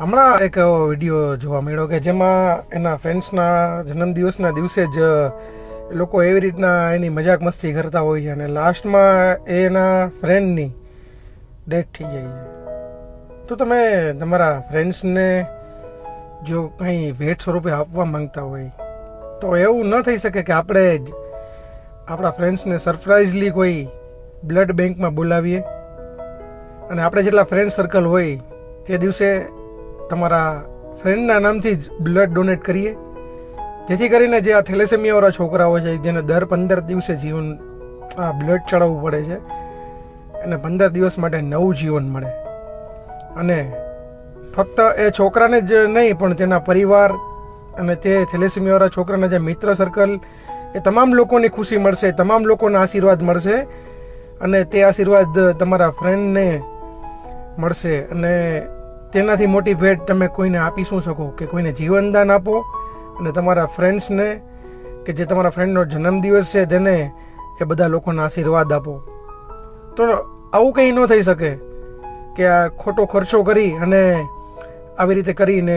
હમણાં એક એવો વીડિયો જોવા મળ્યો કે જેમાં એના ફ્રેન્ડ્સના જન્મદિવસના દિવસે જ લોકો એવી રીતના એની મજાક મસ્તી કરતા હોય છે અને લાસ્ટમાં એના ફ્રેન્ડની ડેથ થઈ જાય છે. તો તમે તમારા ફ્રેન્ડ્સને જો કંઈ ભેટ સ્વરૂપે આપવા માંગતા હોય, તો એવું ન થઈ શકે કે આપણે જ આપણા ફ્રેન્ડ્સને સરપ્રાઇઝલી કોઈ બ્લડ બેંકમાં બોલાવીએ. અને આપણે જેટલા ફ્રેન્ડ સર્કલ હોય તે દિવસે તમારા ફ્રેન્ડના નામથી જ બ્લડ ડોનેટ કરીએ. જેથી કરીને જે આ થેલેસેમિયાવાળા છોકરાઓ છે, જેને દર પંદર દિવસે જીવન, આ બ્લડ ચડાવવું પડે છે અને પંદર દિવસ માટે નવું જીવન મળે. અને ફક્ત એ છોકરાને જ નહીં, પણ તેના પરિવાર અને તે થેલેસેમિયાવાળા છોકરાના જે મિત્ર સર્કલ એ તમામ લોકોની ખુશી મળશે, તમામ લોકોના આશીર્વાદ મળશે અને તે આશીર્વાદ તમારા ફ્રેન્ડને મળશે. અને તેનાથી મોટી ભેટ તમે કોઈને આપી શું શકો? કે કોઈને જીવનદાન આપો? અને તમારા ફ્રેન્ડ્સને કે જે તમારા ફ્રેન્ડનો જન્મદિવસ છે, તેને એ બધા લોકોના આશીર્વાદ આપો. તો આવું કંઈ ન થઈ શકે કે આ ખોટો ખર્ચો કરી અને આવી રીતે કરીને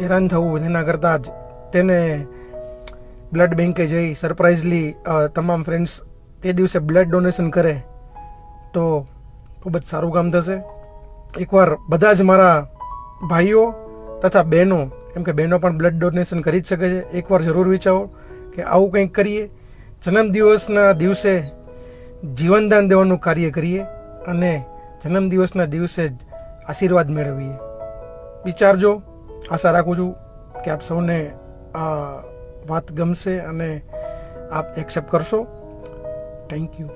હેરાન થવું એના કરતાં જ તેને બ્લડ બેંકે જઈ સરપ્રાઇઝલી તમામ ફ્રેન્ડ્સ તે દિવસે બ્લડ ડોનેશન કરે તો ખૂબ જ સારું કામ થશે. એકવાર બધા જ મારા ભાઈઓ તથા બહેનો, કેમ કે બહેનો પણ બ્લડ ડોનેશન કરી જ શકે છે. એકવાર જરૂર વિચારો કે આવું કંઈક કરીએ, જન્મદિવસના દિવસે જીવનદાન દેવાનું કાર્ય કરીએ અને જન્મદિવસના દિવસે જ આશીર્વાદ મેળવીએ. વિચારજો, આશા રાખું છું કે આપ સૌને આ વાત ગમશે અને આપ એક્સેપ્ટ કરશો. Thank you